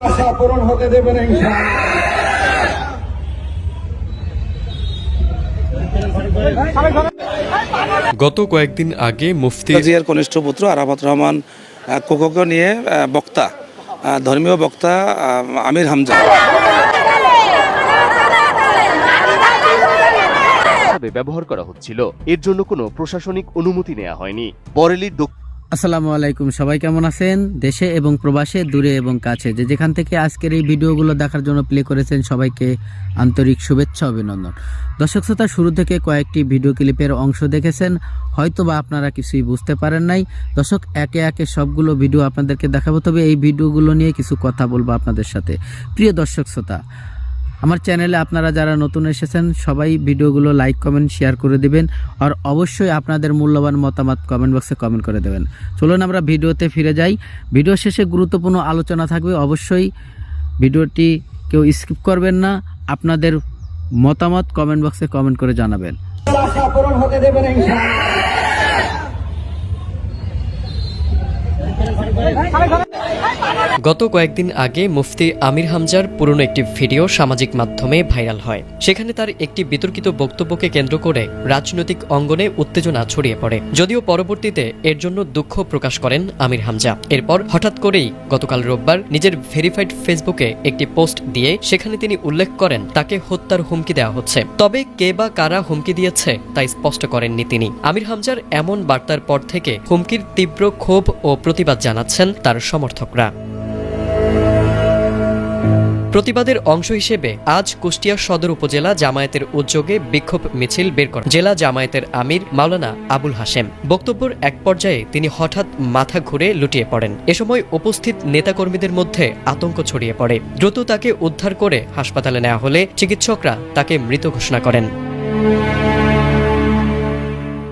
আশা পূরণ হতে দেবেন ইনশাআল্লাহ। গত কয়েকদিন আগে মুফতি জিয়ার কনিষ্ঠ পুত্র আরাফাত রহমান আহ, কোকোকে নিয়ে বক্তা আহ, ধর্মীয় বক্তা আহ, আমির হামজা। ভাবে ব্যবহার করা হচ্ছিল। এর জন্য কোনো প্রশাসনিক অনুমতি নেওয়া হয়নি। বরেলির দক্ষিণ আসসালামু আলাইকুম। সবাই কেমন আছেন? দেশে এবং প্রবাসে, দূরে এবং কাছে। যে যেখান থেকে আজকের এই ভিডিওগুলো দেখার জন্য প্লে করেছেন, সবাইকে আন্তরিক শুভেচ্ছা, অভিনন্দন। দর্শক শ্রোতা, শুরু থেকে কয়েকটি ভিডিও ক্লিপের অংশ দেখেছেন। হয়তো বা আপনারা কিছুই বুঝতে পারেন নাই। দর্শক, একে একে সবগুলো ভিডিও আপনাদেরকে দেখাবো। তবে এই ভিডিওগুলো নিয়ে কিছু কথা বলব আপনাদের সাথে। প্রিয় দর্শক শ্রোতা আমার চ্যানেলে আপনারা যারা নতুন এসেছেন, সবাই ভিডিওগুলো লাইক কমেন্ট শেয়ার করে দিবেন আর অবশ্যই আপনাদের মূল্যবান মতামত কমেন্ট বক্সে কমেন্ট করে দেবেন। চলুন আমরা ভিডিওতে ফিরে যাই। ভিডিও শেষে গুরুত্বপূর্ণ আলোচনা থাকবে। অবশ্যই ভিডিওটি কেউ স্কিপ করবেন না, আপনাদের মতামত কমেন্ট বক্সে কমেন্ট করে জানাবেন। হতে দেবেন গত কয়েকদিন আগে মুফতি আমির হামজার পুরনো একটি ভিডিও সামাজিক মাধ্যমে ভাইরাল হয়। সেখানে তার একটি বিতর্কিত বক্তব্যকে কেন্দ্র করে রাজনৈতিক অঙ্গনে উত্তেজনা ছড়িয়ে পড়ে। যদিও পরবর্তীতে এর জন্য দুঃখ প্রকাশ করেন আমির হামজা। এরপর হঠাৎ করেই গতকাল রোববার নিজের ভেরিফাইড ফেসবুকে একটি পোস্ট দিয়ে সেখানে তিনি উল্লেখ করেন, তাকে হত্যার হুমকি দেওয়া হচ্ছে। তবে কে বা কারা হুমকি দিয়েছে তা স্পষ্ট করেননি তিনি। আমির হামজার এমন বার্তার পর থেকে হুমকির তীব্র ক্ষোভ ও প্রতিবাদ জানাচ্ছেন তার সমর্থকরা। প্রতিবাদের অংশ হিসেবে আজ কুষ্টিয়া সদর উপজেলা জামায়াতের উদ্যোগে বিক্ষোভ মিছিল বের করেন জেলা জামায়াতের আমির মাওলানা আবুল হাসেম বক্তব্যের এক পর্যায়ে তিনি হঠাৎ মাথা ঘুরে লুটিয়ে পড়েন। এ সময় উপস্থিত নেতাকর্মীদের মধ্যে আতঙ্ক ছড়িয়ে পড়ে। দ্রুত তাকে উদ্ধার করে হাসপাতালে নেওয়া হলে চিকিৎসকরা তাকে মৃত ঘোষণা করেন।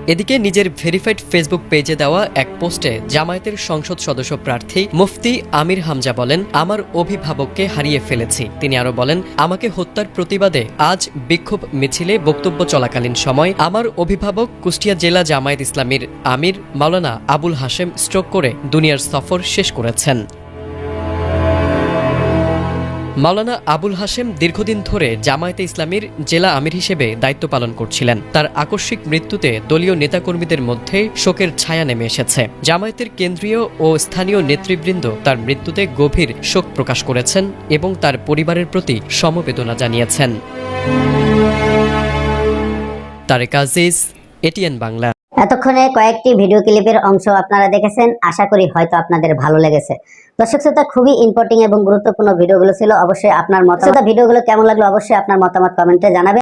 এদিকে নিজের ভেরিফাইড ফেসবুক পেজে দেওয়া এক পোস্টে জামায়াতের সংসদ সদস্য প্রার্থী মুফতি আমির হামজা বলেন, আমার অভিভাবককে হারিয়ে ফেলেছি। তিনি আরও বলেন, আমাকে হত্যার প্রতিবাদে আজ বিক্ষোভ মিছিলে বক্তব্য চলাকালীন সময় আমার অভিভাবক কুষ্টিয়া জেলা জামায়াত ইসলামীর আমির মাওলানা আবুল হাশেম স্ট্রোক করে দুনিয়ার সফর শেষ করেছেন। মাওলানা আবুল হাশেম দীর্ঘদিন ধরে জামায়াতে ইসলামীর জেলা আমির হিসেবে দায়িত্ব পালন করছিলেন। তার আকস্মিক মৃত্যুতে দলীয় নেতাকর্মীদের মধ্যে শোকের ছায়া নেমে এসেছে। জামায়াতের কেন্দ্রীয় ও স্থানীয় নেতৃবৃন্দ তার মৃত্যুতে গভীর শোক প্রকাশ করেছেন এবং তার পরিবারের প্রতি সমবেদনা জানিয়েছেন। তারেক আজিজ, এটিএন বাংলা। এতক্ষণে কয়েকটি ভিডিও ক্লিপের অংশ আপনারা দেখেছেন। আশা করি হয়তো আপনাদের ভালো লেগেছে। দর্শক শ্রোতা খুবই ইম্পর্টিং এবং গুরুত্বপূর্ণ ভিডিওগুলো ছিল। অবশ্যই আপনার মতামত ভিডিওগুলো কেমন লাগল অবশ্যই আপনার মতামত কমেন্টে জানাবেন।